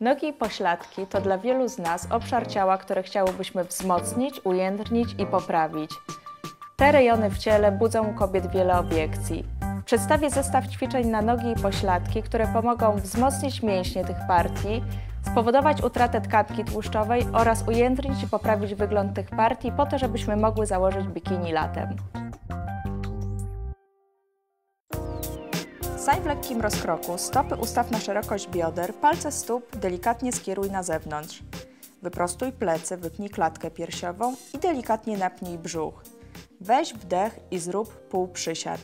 Nogi i pośladki to dla wielu z nas obszar ciała, które chciałobyśmy wzmocnić, ujędrnić i poprawić. Te rejony w ciele budzą u kobiet wiele obiekcji. Przedstawię zestaw ćwiczeń na nogi i pośladki, które pomogą wzmocnić mięśnie tych partii, spowodować utratę tkanki tłuszczowej oraz ujędrnić i poprawić wygląd tych partii po to, żebyśmy mogły założyć bikini latem. Stań w lekkim rozkroku, stopy ustaw na szerokość bioder, palce stóp delikatnie skieruj na zewnątrz. Wyprostuj plecy, wypnij klatkę piersiową i delikatnie napnij brzuch. Weź wdech i zrób pół przysiad.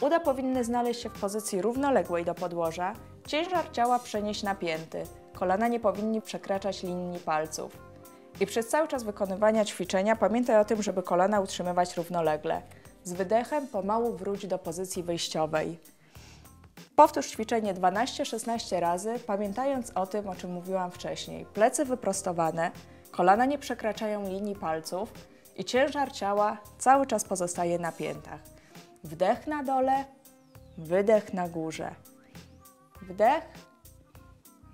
Uda powinny znaleźć się w pozycji równoległej do podłoża, ciężar ciała przenieść napięty, kolana nie powinni przekraczać linii palców. I przez cały czas wykonywania ćwiczenia pamiętaj o tym, żeby kolana utrzymywać równolegle. Z wydechem pomału wróć do pozycji wyjściowej. Powtórz ćwiczenie 12-16 razy, pamiętając o tym, o czym mówiłam wcześniej. Plecy wyprostowane, kolana nie przekraczają linii palców i ciężar ciała cały czas pozostaje na piętach. Wdech na dole, wydech na górze. Wdech,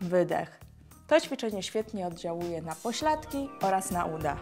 wydech. To ćwiczenie świetnie oddziałuje na pośladki oraz na uda.